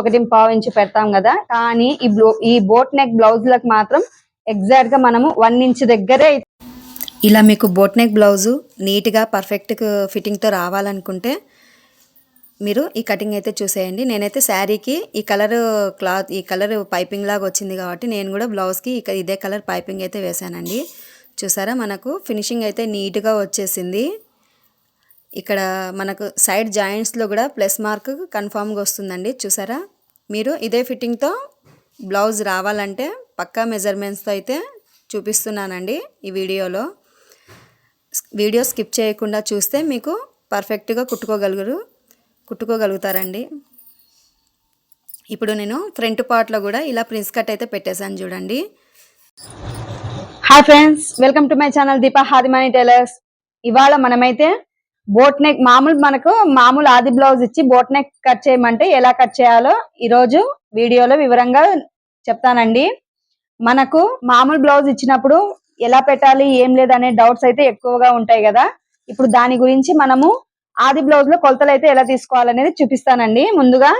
ఒకటి పావు ఇంచు పెడతాం కదా. కానీ ఈ బ్లో ఈ బోట్ నెక్ బ్లౌజ్లకు మాత్రం ఎగ్జాక్ట్గా మనము వన్ ఇంచ్ దగ్గరే ఇలా మీకు బోట్ నెక్ బ్లౌజు నీట్గా పర్ఫెక్ట్ ఫిట్టింగ్తో రావాలనుకుంటే మీరు ఈ కటింగ్ అయితే చూసేయండి. నేనైతే శారీకి ఈ కలర్ క్లాత్ ఈ కలర్ పైపింగ్ లాగా వచ్చింది కాబట్టి నేను కూడా బ్లౌజ్కి ఇక ఇదే కలర్ పైపింగ్ అయితే వేశానండి. చూసారా మనకు ఫినిషింగ్ అయితే నీట్గా వచ్చేసింది. ఇక్కడ మనకు సైడ్ జాయింట్స్లో కూడా ప్లస్ మార్క్ కన్ఫామ్గా వస్తుందండి చూసారా? మీరు ఇదే ఫిట్టింగ్తో బ్లౌజ్ రావాలంటే పక్కా మెజర్మెంట్స్తో అయితే చూపిస్తున్నానండి ఈ వీడియోలో. వీడియో స్కిప్ చేయకుండా చూస్తే మీకు పర్ఫెక్ట్గా కుట్టుకోగలుగురు కుట్టుకోగలుగుతారండి. ఇప్పుడు నేను ఫ్రంట్ పార్ట్లో కూడా ఇలా ప్రిన్స్ కట్ అయితే పెట్టేశాను చూడండి. Hi friends welcome to my channel Deepa Hadimani tailors. ఇవాళ మనమైతే బోట్ నెక్ మామూలు మనకు మామూలు ఆది బ్లౌజ్ ఇచ్చి బోట్ నెక్ కట్ చేయమంటే ఎలా కట్ చేయాలో ఈ రోజు వీడియోలో వివరంగా చెప్తానండి. మనకు మామూలు బ్లౌజ్ ఇచ్చినప్పుడు ఎలా పెట్టాలి ఏం లేదనే డౌట్స్ అయితే ఎక్కువగా ఉంటాయి కదా. ఇప్పుడు దాని గురించి మనము ఆది బ్లౌజ్లో కొలతలు అయితే ఎలా తీసుకోవాలనేది చూపిస్తానండి. ముందుగా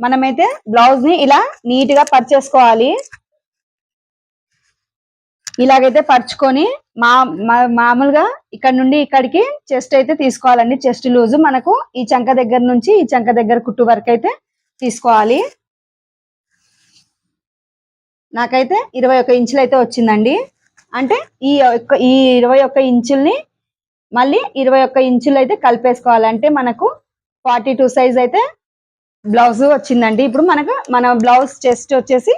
మనమైతే బ్లౌజ్ని ఇలా నీట్గా పర్చేసుకోవాలి. ఇలాగైతే పరుచుకొని మా మామూలుగా ఇక్కడ నుండి ఇక్కడికి చెస్ట్ అయితే తీసుకోవాలండి. చెస్ట్ లూజ్ మనకు ఈ చంక దగ్గర నుంచి ఈ చంక దగ్గర కుట్టు వరకు అయితే తీసుకోవాలి. నాకైతే ఇరవై ఒక్క ఇంచులు అయితే వచ్చిందండి. అంటే ఈ ఒక్క ఈ ఇరవై ఒక్క ఇంచుల్ని మళ్ళీ ఇరవై ఒక్క ఇంచులు అయితే కలిపేసుకోవాలంటే మనకు ఫార్టీ టూ సైజ్ అయితే బ్లౌజ్ వచ్చిందండి. ఇప్పుడు మనకు మన బ్లౌజ్ చెస్ట్ వచ్చేసి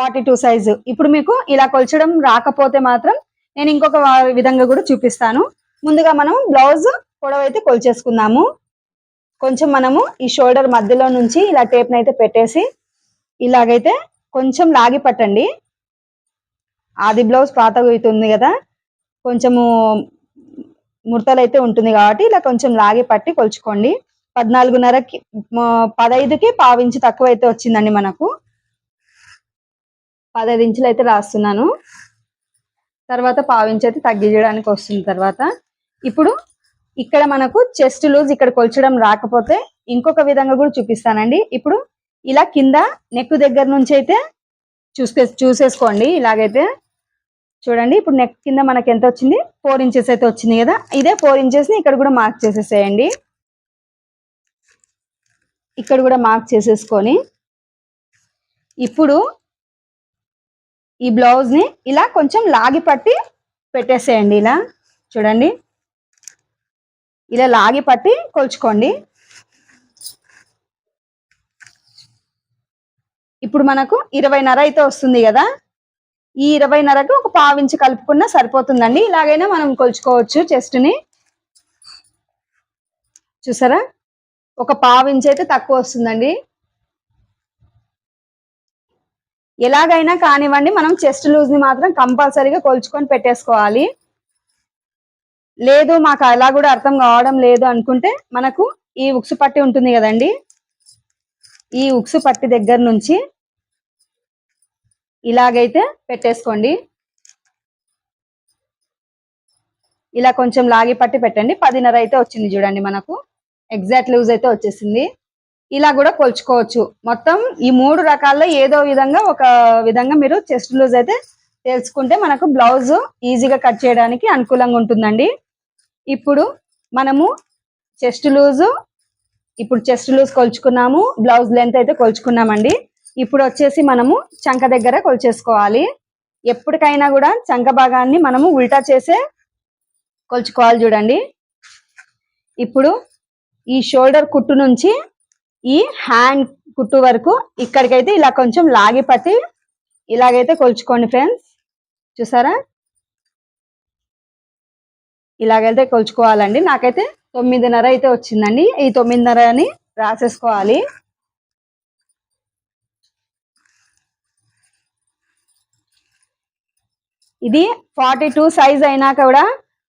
ఫార్టీ టూ సైజు ఇప్పుడు మీకు ఇలా కొలచడం రాకపోతే మాత్రం నేను ఇంకొక విధంగా కూడా చూపిస్తాను. ముందుగా మనం బ్లౌజ్ పొడవు అయితే కొలిచేసుకుందాము. కొంచెం మనము ఈ షోల్డర్ మధ్యలో నుంచి ఇలా టేప్ని అయితే పెట్టేసి ఇలాగైతే కొంచెం లాగి పట్టండి. ఆది బ్లౌజ్ పాతగా అవుతుంది కదా. కొంచెము ముడతలు అయితే ఉంటుంది కాబట్టి ఇలా కొంచెం లాగి పట్టి కొలుచుకోండి. పద్నాలుగున్నరకి పదైదుకి పావించి తక్కువ అయితే వచ్చిందండి మనకు. పదహైదు ఇంచులు అయితే రాస్తున్నాను. తర్వాత పావించి అయితే తగ్గించడానికి వస్తుంది తర్వాత. ఇప్పుడు ఇక్కడ మనకు చెస్ట్ లూజ్ ఇక్కడ కొల్చడం రాకపోతే ఇంకొక విధంగా కూడా చూపిస్తానండి. ఇప్పుడు ఇలా కింద నెక్ దగ్గర నుంచి అయితే చూసే చూసేసుకోండి ఇలాగైతే. చూడండి ఇప్పుడు నెక్ కింద మనకి ఎంత వచ్చింది? ఫోర్ ఇంచెస్ అయితే వచ్చింది కదా. ఇదే ఫోర్ ఇంచెస్ని ఇక్కడ కూడా మార్క్ చేసేసేయండి. ఇక్కడ కూడా మార్క్ చేసేసుకొని ఇప్పుడు ఈ బ్లౌజ్ని ఇలా కొంచెం లాగి పట్టి పెట్టేసేయండి ఇలా. చూడండి. ఇలా లాగి పట్టి కొలుచుకోండి. ఇప్పుడు మనకు ఇరవైన్నర అయితే వస్తుంది కదా. ఈ ఇరవైన్నరకు ఒక పావించి కలుపుకున్నా సరిపోతుందండి. ఇలాగైనా మనం కొలుచుకోవచ్చు చెస్ట్ని చూసారా? ఒక పావించి అయితే తక్కువ వస్తుందండి. ఎలాగైనా కానివ్వండి మనం చెస్ట్ లూజ్ని మాత్రం కంపల్సరీగా కొలుచుకొని పెట్టేసుకోవాలి. లేదు మాకు అలా కూడా అర్థం కావడం లేదు అనుకుంటే మనకు ఈ ఉక్సు పట్టి ఉంటుంది కదండి. ఈ ఉక్సు పట్టి దగ్గర నుంచి ఇలాగైతే పెట్టేసుకోండి. ఇలా కొంచెం లాగి పట్టి పెట్టండి. పదిన్నర అయితే వచ్చింది చూడండి మనకు. ఎగ్జాక్ట్ లూజ్ అయితే వచ్చేసింది. ఇలా కూడా కొలుచుకోవచ్చు. మొత్తం ఈ మూడు రకాల్లో ఏదో విధంగా ఒక విధంగా మీరు చెస్ట్ లూజ్ అయితే తెలుసుకుంటే మనకు బ్లౌజ్ ఈజీగా కట్ చేయడానికి అనుకూలంగా ఉంటుందండి. ఇప్పుడు మనము చెస్ట్ లూజు ఇప్పుడు చెస్ట్ లూజ్ కొలుచుకున్నాము బ్లౌజ్ లెంత్ అయితే కొలుచుకున్నామండి. ఇప్పుడు వచ్చేసి మనము చంక దగ్గర కొలిచేసుకోవాలి. ఎప్పటికైనా కూడా చంక భాగాన్ని మనము ఉల్టా చేసే కొలుచుకోవాలి చూడండి. ఇప్పుడు ఈ షోల్డర్ కుట్టు నుంచి ఈ హ్యాండ్ కుట్టు వరకు ఇక్కడికైతే ఇలా కొంచెం లాగి పట్టి ఇలాగైతే కొలుచుకోండి ఫ్రెండ్స్ చూసారా? ఇలాగైతే కొలుచుకోవాలండి. నాకైతే తొమ్మిదిన్నర అయితే వచ్చిందండి. ఈ తొమ్మిదిన్నర అని రాసేసుకోవాలి. ఇది ఫార్టీ టూ సైజ్ అయినా కూడా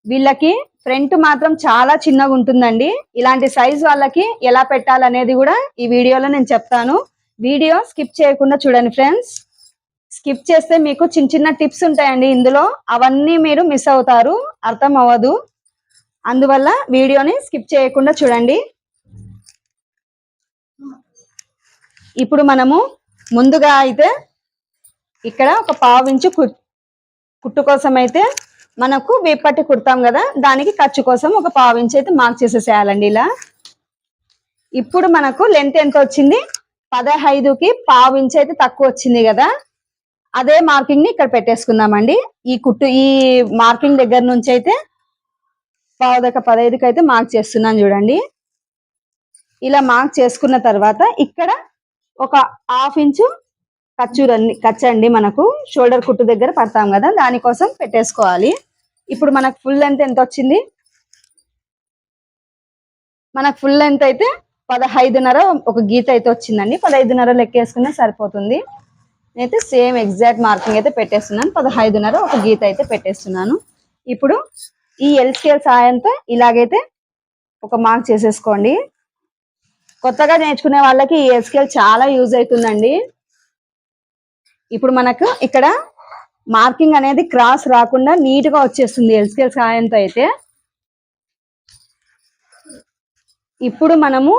వీళ్ళకి ఫ్రంట్ మాత్రం చాలా చిన్నగా ఉంటుందండి. ఇలాంటి సైజ్ వాళ్ళకి ఎలా పెట్టాలనేది కూడా ఈ వీడియోలో నేను చెప్తాను. వీడియో స్కిప్ చేయకుండా చూడండి ఫ్రెండ్స్. స్కిప్ చేస్తే మీకు చిన్న చిన్న టిప్స్ ఉంటాయండి ఇందులో. అవన్నీ మీరు మిస్ అవుతారు. అర్థం అవ్వదు. అందువల్ల వీడియోని స్కిప్ చేయకుండా చూడండి. ఇప్పుడు మనము ముందుగా అయితే ఇక్కడ ఒక పావు ఇంచు కు- కుట్టు కోసం అయితే మనకు వేపట్టి కుడతాం కదా దానికి ఖర్చు కోసం ఒక పావు ఇంచు అయితే మార్క్ చేసేసేయాలండి ఇలా. ఇప్పుడు మనకు లెంత్ ఎంత వచ్చింది? పదహైదుకి పావు ఇంచు అయితే తక్కువ వచ్చింది కదా. అదే మార్కింగ్ని ఇక్కడ పెట్టేసుకుందామండి. ఈ కుట్టు ఈ మార్కింగ్ దగ్గర నుంచి అయితే పావుదక పదహైదుకి అయితే మార్క్ చేస్తున్నాను చూడండి. ఇలా మార్క్ చేసుకున్న తర్వాత ఇక్కడ ఒక హాఫ్ ఇంచు ఖర్చు రండి ఖర్చు అండి మనకు. షోల్డర్ కుట్టు దగ్గర పడతాం కదా దానికోసం పెట్టేసుకోవాలి. ఇప్పుడు మనకు ఫుల్ లెంత్ ఎంత వచ్చింది? మనకు ఫుల్ లెంత్ అయితే పదహైదున్నర ఒక గీత అయితే వచ్చిందండి. పదహైదున్నర లెక్కేసుకున్నా సరిపోతుంది. నేనైతే సేమ్ ఎగ్జాక్ట్ మార్కింగ్ అయితే పెట్టేస్తున్నాను. పదహైదున్నర ఒక గీత అయితే పెట్టేస్తున్నాను. ఇప్పుడు ఈ ఎల్ స్కేల్ సాయంతో ఇలాగైతే ఒక మార్క్ చేసేసుకోండి. కొత్తగా నేర్చుకునే వాళ్ళకి ఈ ఎల్ స్కేల్ చాలా యూజ్ అవుతుందండి. ఇప్పుడు మనకు ఇక్కడ మార్కింగ్ అనేది క్రాస్ రాకుండా నీట్గా వచ్చేస్తుంది ఎల్స్కేల్ సాయంతో అయితే. ఇప్పుడు మనము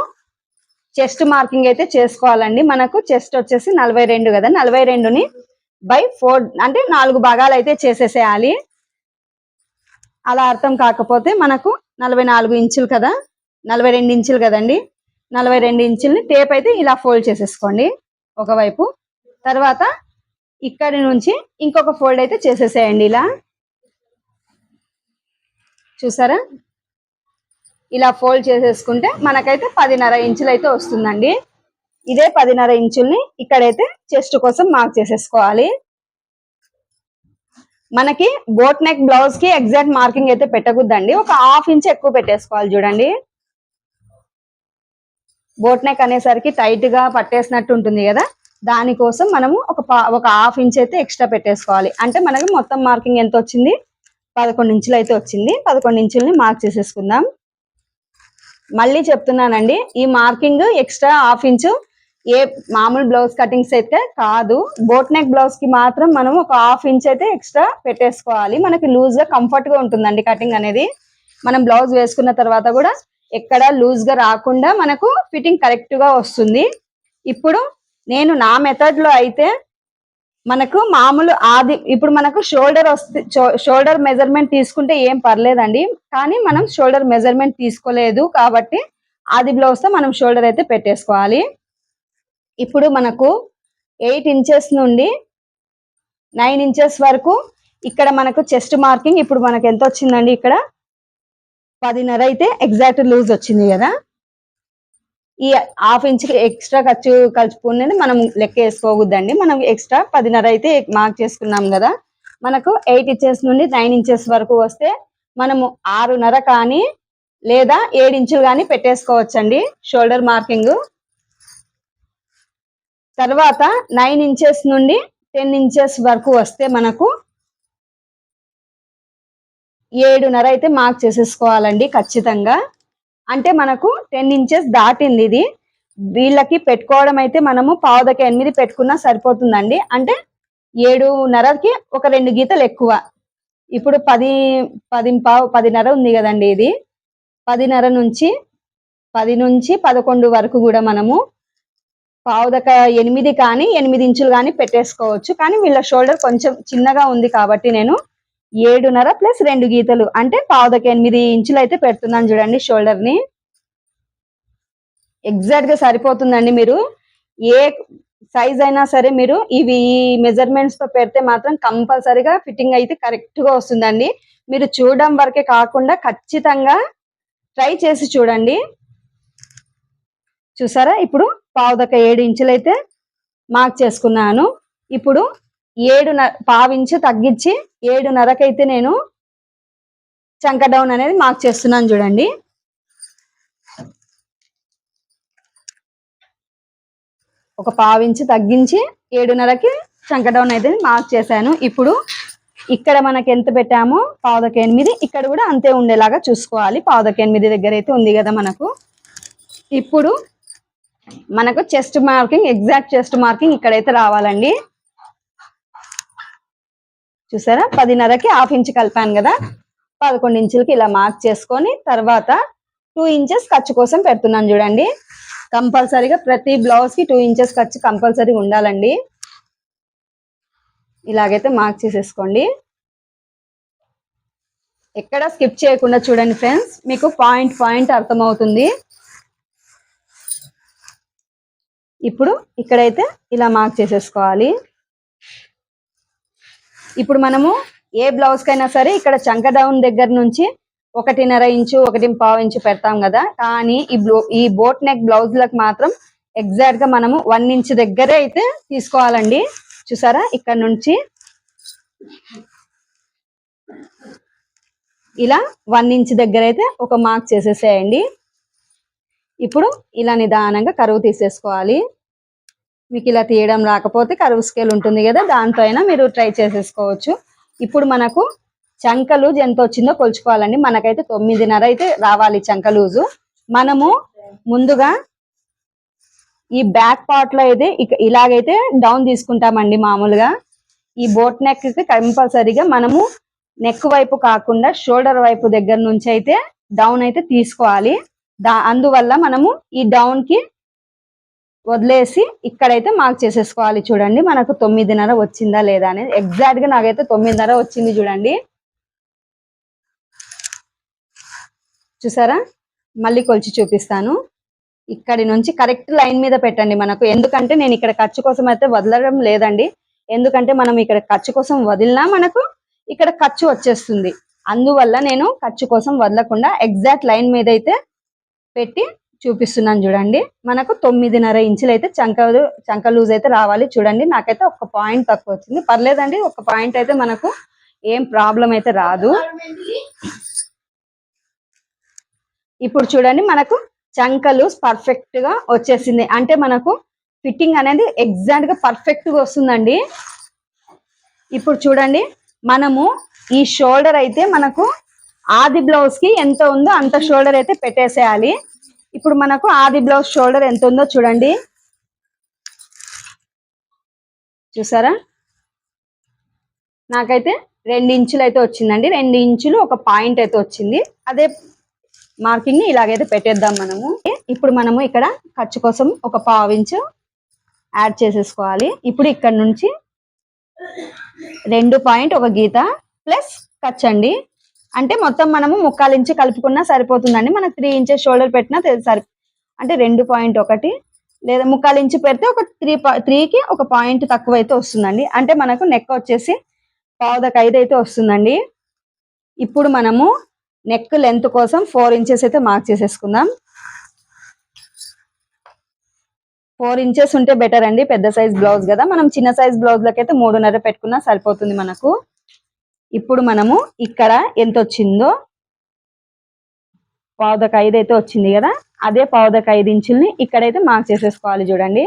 చెస్ట్ మార్కింగ్ అయితే చేసుకోవాలండి. మనకు చెస్ట్ వచ్చేసి నలభై రెండు కదా. నలభై రెండుని బై ఫోర్ అంటే నాలుగు భాగాలు అయితే చేసేసేయాలి. అలా అర్థం కాకపోతే మనకు నలభై నాలుగు ఇంచులు కదా. నలభై రెండు ఇంచులు కదండి. నలభై రెండు ఇంచుల్ని టేప్ అయితే ఇలా ఫోల్డ్ చేసేసుకోండి. ఒకవైపు. తర్వాత ఇక్కడి నుంచి ఇంకొక ఫోల్డ్ అయితే చేసేసేయండి ఇలా. చూసారా? ఇలా ఫోల్డ్ చేసేసుకుంటే మనకైతే పదిన్నర ఇంచులు అయితే వస్తుందండి. ఇదే పదిన్నర ఇంచుల్ని ఇక్కడైతే చెస్ట్ కోసం మార్క్ చేసేసుకోవాలి. మనకి బోట్ నెక్ బ్లౌజ్కి ఎగ్జాక్ట్ మార్కింగ్ అయితే పెట్టకూడదండి. ఒక హాఫ్ ఇంచ్ ఎక్కువ పెట్టేసుకోవాలి చూడండి. బోట్ నెక్ అనేసరికి టైట్గా పట్టేసినట్టు ఉంటుంది కదా. దానికోసం మనము ఒక పా- ఒక హాఫ్ ఇంచ్ అయితే ఎక్స్ట్రా పెట్టేసుకోవాలి. అంటే మనకి మొత్తం మార్కింగ్ ఎంత వచ్చింది? పదకొండు ఇంచులు అయితే వచ్చింది. పదకొండు ఇంచుల్ని మార్క్ చేసేసుకుందాం. మళ్ళీ చెప్తున్నానండి ఈ మార్కింగ్ ఎక్స్ట్రా హాఫ్ ఇంచు ఏ మామూలు బ్లౌజ్ కటింగ్స్ అయితే కాదు. బోట్ నెక్ బ్లౌజ్కి మాత్రం మనం ఒక హాఫ్ ఇంచ్ అయితే ఎక్స్ట్రా పెట్టేసుకోవాలి. మనకి లూజ్గా కంఫర్ట్గా ఉంటుందండి కటింగ్ అనేది. మనం బ్లౌజ్ వేసుకున్న తర్వాత కూడా ఎక్కడ లూజ్గా రాకుండా మనకు ఫిట్టింగ్ కరెక్ట్గా వస్తుంది. ఇప్పుడు నేను నా మెథడ్లో అయితే మనకు మామూలు ఆది ఇప్పుడు మనకు షోల్డర్ వస్తే షోల్డర్ మెజర్మెంట్ తీసుకుంటే ఏం పర్లేదండి. కానీ మనం షోల్డర్ మెజర్మెంట్ తీసుకోలేదు కాబట్టి ఆది బ్లౌజ్ మనం షోల్డర్ అయితే పెట్టేసుకోవాలి. ఇప్పుడు మనకు ఎయిట్ ఇంచెస్ నుండి నైన్ ఇంచెస్ వరకు ఇక్కడ మనకు చెస్ట్ మార్కింగ్ ఇప్పుడు మనకు ఎంత వచ్చిందండి ఇక్కడ? పదిన్నర అయితే ఎగ్జాక్ట్ లూజ్ వచ్చింది కదా. ఈ హాఫ్ ఇంచ్ ఎక్స్ట్రా ఖర్చు కలుపుకునేది మనం లెక్క వేసుకోకూడదండి. మనం ఎక్స్ట్రా పదిన్నర అయితే మార్క్ చేసుకున్నాం కదా. మనకు ఎయిట్ ఇంచెస్ నుండి నైన్ ఇంచెస్ వరకు వస్తే మనము ఆరున్నర కానీ లేదా ఏడు ఇంచులు కానీ పెట్టేసుకోవచ్చండి షోల్డర్ మార్కింగ్. తర్వాత నైన్ ఇంచెస్ నుండి టెన్ ఇంచెస్ వరకు వస్తే మనకు ఏడున్నర అయితే మార్క్ చేసేసుకోవాలండి ఖచ్చితంగా. అంటే మనకు టెన్ ఇంచెస్ దాటింది ఇది. వీళ్ళకి పెట్టుకోవడం అయితే మనము పావుదక ఎనిమిది పెట్టుకున్నా సరిపోతుందండి. అంటే ఏడున్నరకి ఒక రెండు గీతలు ఎక్కువ. ఇప్పుడు పది పది పావు పదిన్నర ఉంది కదండి ఇది. పదిన్నర నుంచి పది నుంచి పదకొండు వరకు కూడా మనము పావుదక ఎనిమిది కానీ ఎనిమిది ఇంచులు కానీ పెట్టేసుకోవచ్చు. కానీ వీళ్ళ షోల్డర్ కొంచెం చిన్నగా ఉంది కాబట్టి నేను ఏడున్నర ప్లస్ రెండు గీతలు. అంటే పావుదకి ఎనిమిది ఇంచులు అయితే పెడుతున్నాను చూడండి షోల్డర్ని ఎగ్జాక్ట్గా సరిపోతుందండి మీరు. ఏ సైజ్ అయినా సరే మీరు ఇవి మెజర్మెంట్స్తో పెడితే మాత్రం కంపల్సరీగా ఫిట్టింగ్ అయితే కరెక్ట్గా వస్తుందండి. మీరు చూడడం వరకే కాకుండా ఖచ్చితంగా ట్రై చేసి చూడండి. చూసారా? ఇప్పుడు పావుదక ఏడు ఇంచులైతే మార్క్ చేసుకున్నాను. ఇప్పుడు ఏడు పావించి తగ్గించి ఏడున్నరకైతే నేను చంక డౌన్ అనేది మార్క్ చేస్తున్నాను చూడండి. ఒక పావించి తగ్గించి ఏడున్నరకి చంక డౌన్ అయితే మార్క్ చేశాను. ఇప్పుడు ఇక్కడ మనకి ఎంత పెట్టామో పావుదక ఎనిమిది. ఇక్కడ కూడా అంతే ఉండేలాగా చూసుకోవాలి. పావుదక ఎనిమిది దగ్గర అయితే ఉంది కదా మనకు. ఇప్పుడు మనకు chest marking exact chest marking ఇక్కడైతే రావాలండి. చూసారా? పదిన్నరకి హాఫ్ ఇంచ్ కలిపాను కదా. పదకొండు ఇంచులకి ఇలా మార్క్ చేసుకొని తర్వాత టూ ఇంచెస్ ఖర్చు కోసం పెడుతున్నాను చూడండి. కంపల్సరీగా ప్రతి బ్లౌజ్కి టూ ఇంచెస్ ఖర్చు కంపల్సరీ ఉండాలండి. ఇలాగైతే మార్క్ చేసేసుకోండి. ఎక్కడ స్కిప్ చేయకుండా చూడండి ఫ్రెండ్స్. మీకు పాయింట్ పాయింట్ అర్థమవుతుంది. ఇప్పుడు ఇక్కడైతే ఇలా మార్క్ చేసేసుకోవాలి. ఇప్పుడు మనము ఏ బ్లౌజ్ కైనా సరే ఇక్కడ చంక డౌన్ దగ్గర నుంచి ఒకటిన్నర ఇంచు ఒకటి పావు ఇంచు పెడతాం కదా. కానీ ఈ బ్లౌ ఈ బోట్ నెక్ బ్లౌజ్లకు మాత్రం ఎగ్జాక్ట్గా మనము వన్ ఇంచ్ దగ్గరే అయితే తీసుకోవాలండి. చూసారా? ఇక్కడ నుంచి ఇలా వన్ ఇంచ్ దగ్గర అయితే ఒక మార్క్ చేసేసేయండి. ఇప్పుడు ఇలా నిదానంగా కరువు తీసేసుకోవాలి. మీకు ఇలా తీయడం రాకపోతే కరువు స్కేల్ ఉంటుంది కదా దాంతో అయినా మీరు ట్రై చేసేసుకోవచ్చు. ఇప్పుడు మనకు చంక లూజ్ ఎంత వచ్చిందో కొలుచుకోవాలండి. మనకైతే తొమ్మిదిన్నర అయితే రావాలి చంక లూజు. మనము ముందుగా ఈ బ్యాక్ పార్ట్లో అయితే ఇలాగైతే డౌన్ తీసుకుంటామండి మామూలుగా. ఈ బోట్ నెక్ కంపల్సరీగా మనము నెక్ వైపు కాకుండా షోల్డర్ వైపు దగ్గర నుంచి అయితే డౌన్ అయితే తీసుకోవాలి. దా అందువల్ల మనము ఈ డౌన్కి వదిలేసి ఇక్కడైతే మార్క్ చేసేసుకోవాలి చూడండి. మనకు తొమ్మిదిన్నర వచ్చిందా లేదా అనేది ఎగ్జాక్ట్గా నాకైతే తొమ్మిదిన్నర వచ్చింది చూడండి. చూసారా? మళ్ళీ కొలిచి చూపిస్తాను. ఇక్కడి నుంచి కరెక్ట్ లైన్ మీద పెట్టండి మనకు. ఎందుకంటే నేను ఇక్కడ ఖర్చు కోసం అయితే వదలడం లేదండి. ఎందుకంటే మనం ఇక్కడ ఖర్చు కోసం వదిలినా మనకు ఇక్కడ ఖర్చు వచ్చేస్తుంది. అందువల్ల నేను ఖర్చు కోసం వదలకుండా ఎగ్జాక్ట్ లైన్ మీద అయితే పెట్టి చూపిస్తున్నాను చూడండి. మనకు తొమ్మిదిన్నర ఇంచులు అయితే చంక చంక లూజ్ అయితే రావాలి. చూడండి నాకైతే ఒక పాయింట్ తక్కువ వచ్చింది. పర్లేదండి ఒక పాయింట్ అయితే మనకు ఏం ప్రాబ్లం అయితే రాదు. ఇప్పుడు చూడండి మనకు చంక లూజ్ పర్ఫెక్ట్గా వచ్చేసింది. అంటే మనకు ఫిట్టింగ్ అనేది ఎగ్జాక్ట్గా పర్ఫెక్ట్గా వస్తుందండి. ఇప్పుడు చూడండి మనము ఈ షోల్డర్ అయితే మనకు ఆది బ్లౌజ్కి ఎంత ఉందో అంత షోల్డర్ అయితే పెట్టేసేయాలి. ఇప్పుడు మనకు ఆది బ్లౌజ్ షోల్డర్ ఎంత ఉందో చూడండి. చూసారా? నాకైతే రెండు ఇంచులు అయితే వచ్చిందండి. రెండు ఇంచులు ఒక పాయింట్ అయితే వచ్చింది. అదే మార్కింగ్ని ఇలాగైతే పెట్టేద్దాం మనము. ఇప్పుడు మనము ఇక్కడ ఖర్చు కోసం ఒక పావు ఇంచు యాడ్ చేసేసుకోవాలి. ఇప్పుడు ఇక్కడ నుంచి రెండు పాయింట్ ఒక గీత ప్లస్ ఖర్చు అండి అంటే మొత్తం మనము ముక్కాలు ఇంచు కలుపుకున్నా సరిపోతుందండి. మనకు త్రీ ఇంచెస్ షోల్డర్ పెట్టినా సరి అంటే రెండు పాయింట్ ఒకటి లేదా ముక్కాలు ఇంచు పెడితే ఒక త్రీ త్రీకి ఒక పాయింట్ తక్కువ అయితే వస్తుందండి. అంటే మనకు నెక్ వచ్చేసి పావుదకు ఐదు అయితే వస్తుందండి. ఇప్పుడు మనము నెక్ లెంత్ కోసం ఫోర్ ఇంచెస్ అయితే మార్క్ చేసేసుకుందాం. ఫోర్ ఇంచెస్ ఉంటే బెటర్ అండి. పెద్ద సైజ్ బ్లౌజ్ కదా. మనం చిన్న సైజ్ బ్లౌజ్లకైతే మూడున్నర పెట్టుకున్నా సరిపోతుంది మనకు. ఇప్పుడు మనము ఇక్కడ ఎంత వచ్చిందో పావుదకు ఐదు అయితే వచ్చింది కదా? అదే పావుదకు ఐదు ఇంచుల్ని ఇక్కడైతే మార్క్ చేసేసుకోవాలి చూడండి.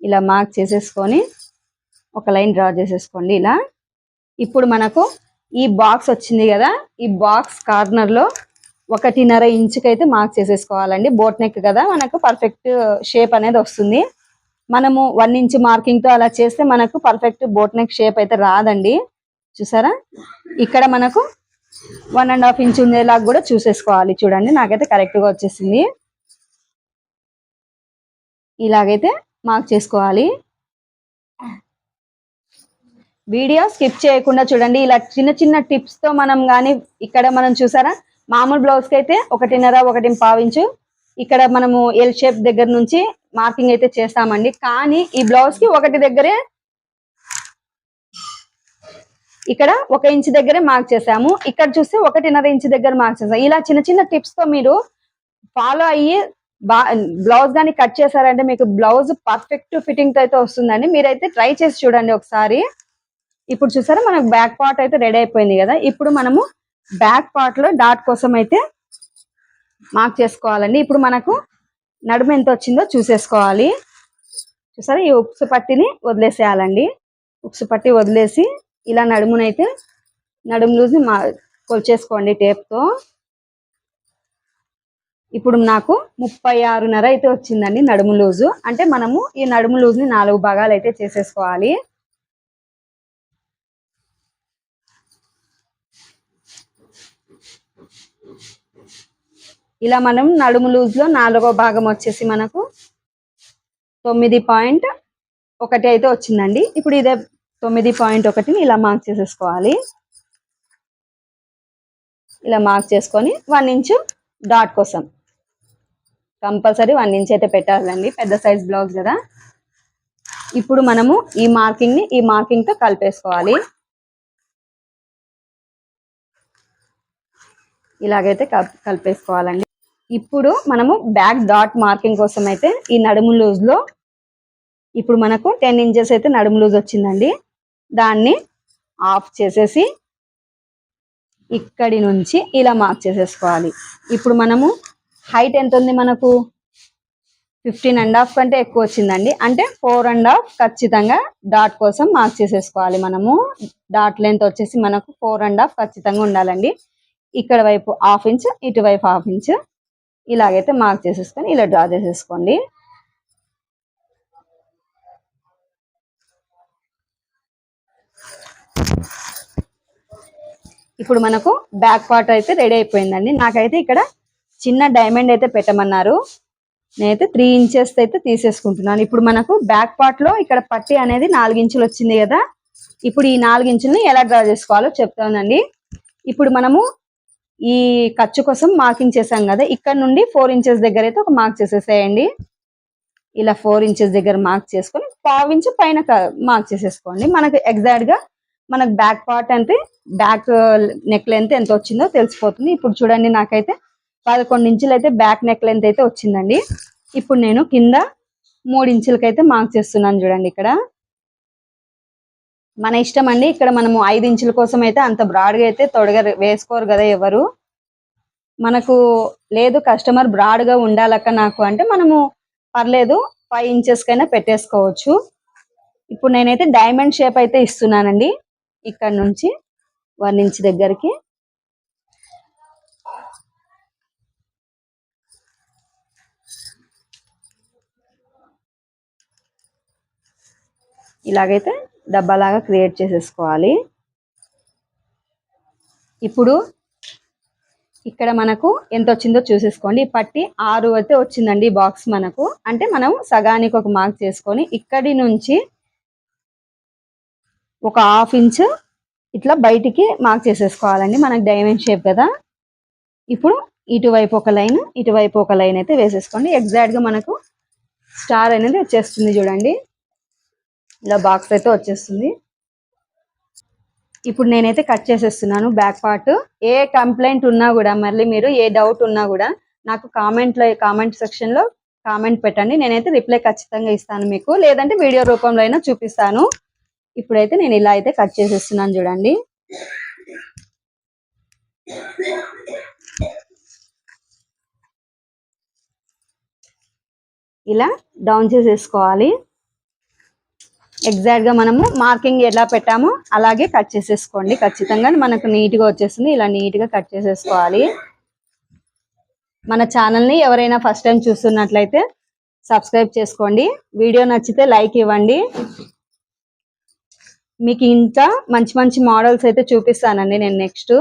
ఇలా మార్క్ చేసేసుకొని ఒక లైన్ డ్రా చేసేసుకోండి ఇలా. ఇప్పుడు మనకు ఈ బాక్స్ వచ్చింది కదా? ఈ బాక్స్ కార్నర్లో ఒకటిన్నర ఇంచుకి అయితే మార్క్ చేసేసుకోవాలండి. బోట్ నెక్ కదా? మనకు పర్ఫెక్ట్ షేప్ అనేది వస్తుంది. మనము వన్ ఇంచ్ మార్కింగ్తో అలా చేస్తే మనకు పర్ఫెక్ట్ బోట్ నెక్ షేప్ అయితే రాదండి. చూసారా? ఇక్కడ మనకు వన్ అండ్ హాఫ్ ఇంచ్ ఉండేలాగా కూడా చూసేసుకోవాలి. చూడండి నాకైతే కరెక్ట్గా వచ్చేసింది. ఇలాగైతే మార్క్ చేసుకోవాలి. వీడియో స్కిప్ చేయకుండా చూడండి. ఇలా చిన్న చిన్న టిప్స్తో మనం కానీ ఇక్కడ మనం చూసారా? మామూలు బ్లౌజ్కి అయితే ఒకటిన్నర ఒకటి పావించు ఇక్కడ మనము ఎల్ షేప్ దగ్గర నుంచి మార్కింగ్ అయితే చేస్తామండి. కానీ ఈ బ్లౌజ్కి ఒకటి దగ్గరే ఇక్కడ ఒక ఇంచ్ దగ్గరే మార్క్ చేసాము ఇక్కడ చూస్తే ఒకటిన్నర ఇంచ్ దగ్గర మార్క్ చేసాము ఇలా చిన్న చిన్న టిప్స్తో మీరు ఫాలో అయ్యి బా బ్లౌజ్ కానీ కట్ చేశారంటే మీకు బ్లౌజ్ పర్ఫెక్ట్ ఫిట్టింగ్ అయితే వస్తుందండి. మీరైతే ట్రై చేసి చూడండి ఒకసారి. ఇప్పుడు చూసారా మనకు బ్యాక్ పార్ట్ అయితే రెడీ అయిపోయింది కదా. ఇప్పుడు మనము బ్యాక్ పార్ట్లో డాట్ కోసం అయితే మార్క్ చేసుకోవాలండి. ఇప్పుడు మనకు నడుము ఎంత వచ్చిందో చూసేసుకోవాలి. చూసారా ఈ ఉప్సు పట్టిని వదిలేసేయాలండి. ఉప్సు పట్టి వదిలేసి ఇలా నడుమునైతే నడుము లూజ్ మా కొలిచేసుకోండి టేప్తో. ఇప్పుడు నాకు ముప్పై ఆరున్నర అయితే వచ్చిందండి నడుము లూజు. అంటే మనము ఈ నడుము లూజ్ని నాలుగు భాగాలు అయితే చేసేసుకోవాలి. ఇలా మనం నడుము లూజ్లో నాలుగో భాగం వచ్చేసి మనకు తొమ్మిది పాయింట్ ఒకటి అయితే వచ్చిందండి. ఇప్పుడు ఇదే తొమ్మిది పాయింట్ ఒకటిని ఇలా మార్క్ చేసేసుకోవాలి. ఇలా మార్క్ చేసుకొని వన్ ఇంచు డాట్ కోసం. కంపల్సరీ వన్ ఇంచ్ అయితే పెట్టాలండి పెద్ద సైజ్ బ్లౌజ్ కదా. ఇప్పుడు మనము ఈ మార్కింగ్ని ఈ మార్కింగ్తో కలిపేసుకోవాలి. ఇలాగైతే కలిపేసుకోవాలండి. ఇప్పుడు మనము బ్యాక్ డాట్ మార్కింగ్ కోసం అయితే ఈ నడుము లూజ్లో ఇప్పుడు మనకు టెన్ ఇంచెస్ అయితే నడుము లూజ్ వచ్చిందండి. దాన్ని ఆఫ్ చేసేసి ఇక్కడి నుంచి ఇలా మార్క్ చేసేసుకోవాలి. ఇప్పుడు మనము హైట్ ఎంత ఉంది మనకు? ఫిఫ్టీన్ అండ్ హాఫ్ కంటే ఎక్కువ వచ్చిందండి. అంటే ఫోర్ అండ్ హాఫ్ ఖచ్చితంగా డాట్ కోసం మార్క్ చేసేసుకోవాలి మనము. డాట్ లెంత్ వచ్చేసి మనకు ఫోర్ అండ్ హాఫ్ ఖచ్చితంగా ఉండాలండి. ఇక్కడ వైపు హాఫ్ ఇంచ్ ఇటువైపు హాఫ్ ఇంచ్ ఇలాగైతే మార్క్ చేసేసుకొని ఇలా డ్రా చేసేసుకోండి. ఇప్పుడు మనకు బ్యాక్ పార్ట్ అయితే రెడీ అయిపోయిందండి. నాకైతే ఇక్కడ చిన్న డైమండ్ అయితే పెట్టమన్నారు. నేనైతే త్రీ ఇంచెస్ అయితే తీసేసుకుంటున్నాను. ఇప్పుడు మనకు బ్యాక్ పార్ట్లో ఇక్కడ పట్టి అనేది నాలుగు ఇంచులు వచ్చింది కదా. ఇప్పుడు ఈ నాలుగు ఇంచుల్ని ఎలా డ్రా చేసుకోవాలో చెప్తానండి. ఇప్పుడు మనము ఈ ఖర్చు కోసం మార్కింగ్ చేసాం కదా. ఇక్కడ నుండి ఫోర్ ఇంచెస్ దగ్గర అయితే ఒక మార్క్ చేసేసేయండి. ఇలా ఫోర్ ఇంచెస్ దగ్గర మార్క్ చేసుకొని పావించి ఇంచు పైన మార్క్ చేసేసుకోండి. మనకు ఎగ్జాక్ట్గా మనకు బ్యాక్ పార్ట్ అంటే బ్యాక్ నెక్ లెంత్ ఎంత వచ్చిందో తెలిసిపోతుంది. ఇప్పుడు చూడండి నాకైతే పదకొండు ఇంచులు అయితే బ్యాక్ నెక్ లెంత్ అయితే వచ్చిందండి. ఇప్పుడు నేను కింద మూడు ఇంచులకైతే మార్క్ చేస్తున్నాను చూడండి ఇక్కడ. మన ఇష్టం అండి ఇక్కడ మనము ఐదు ఇంచుల కోసం అయితే అంత బ్రాడ్గా అయితే తొడగ వేసుకోరు కదా ఎవరు. మనకు లేదు కస్టమర్ బ్రాడ్గా ఉండాలక్క నాకు అంటే మనము పర్లేదు ఫైవ్ ఇంచెస్ కైనా పెట్టేసుకోవచ్చు. ఇప్పుడు నేనైతే డైమండ్ షేప్ అయితే ఇస్తున్నానండి. ఇక్కడ నుంచి వన్ ఇంచ్ దగ్గరికి. ఇలాగైతే డబ్బాలాగా క్రియేట్ చేసేసుకోవాలి. ఇప్పుడు ఇక్కడ మనకు ఎంత వచ్చిందో చూసేసుకోండి. పట్టి ఆరు అయితే వచ్చిందండి బాక్స్ మనకు. అంటే మనం సగానికి ఒక మార్క్ చేసుకొని ఇక్కడి నుంచి ఒక హాఫ్ ఇంచ్ ఇట్లా బయటికి మార్క్ చేసేసుకోవాలండి. మనకు డైమండ్ షేప్ కదా. ఇప్పుడు ఇటువైపు ఒక లైన్ ఇటువైపు ఒక లైన్ అయితే వేసేసుకోండి. ఎగ్జాక్ట్గా మనకు స్టార్ అనేది వచ్చేస్తుంది చూడండి. ఇలా బాక్స్ అయితే వచ్చేస్తుంది. ఇప్పుడు నేనైతే కట్ చేసేస్తున్నాను బ్యాక్ పార్ట్ ఏ కంప్లైంట్ ఉన్నా కూడా మళ్ళీ మీరు ఏ డౌట్ ఉన్నా కూడా నాకు కామెంట్లో కామెంట్ సెక్షన్లో కామెంట్ పెట్టండి. నేనైతే రిప్లై ఖచ్చితంగా ఇస్తాను మీకు. లేదంటే వీడియో రూపంలో అయినా చూపిస్తాను. ఇప్పుడైతే నేను ఇలా అయితే కట్ చేసేస్తున్నాను చూడండి. ఇలా డౌన్ చేసేసుకోవాలి. ఎగ్జాక్ట్గా మనము మార్కింగ్ ఎలా పెట్టామో అలాగే కట్ చేసేసుకోండి. ఖచ్చితంగా మనకు నీట్గా వచ్చేస్తుంది. ఇలా నీట్గా కట్ చేసేసుకోవాలి. మన ఛానల్ని ఎవరైనా ఫస్ట్ టైం చూస్తున్నట్లయితే సబ్స్క్రైబ్ చేసుకోండి. వీడియో నచ్చితే లైక్ ఇవ్వండి. మీకు ఇంకా మంచి మంచి మోడల్స్ అయితే చూపిస్తానండి నేను నెక్స్ట్.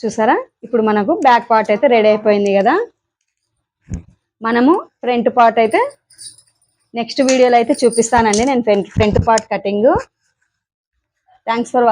చూసారా? ఇప్పుడు మనకు బ్యాక్ పార్ట్ అయితే రెడీ అయిపోయింది కదా? మనము ఫ్రంట్ పార్ట్ అయితే నెక్స్ట్ వీడియోలో అయితే చూపిస్తానండి నేను front front part cutting. Thanks for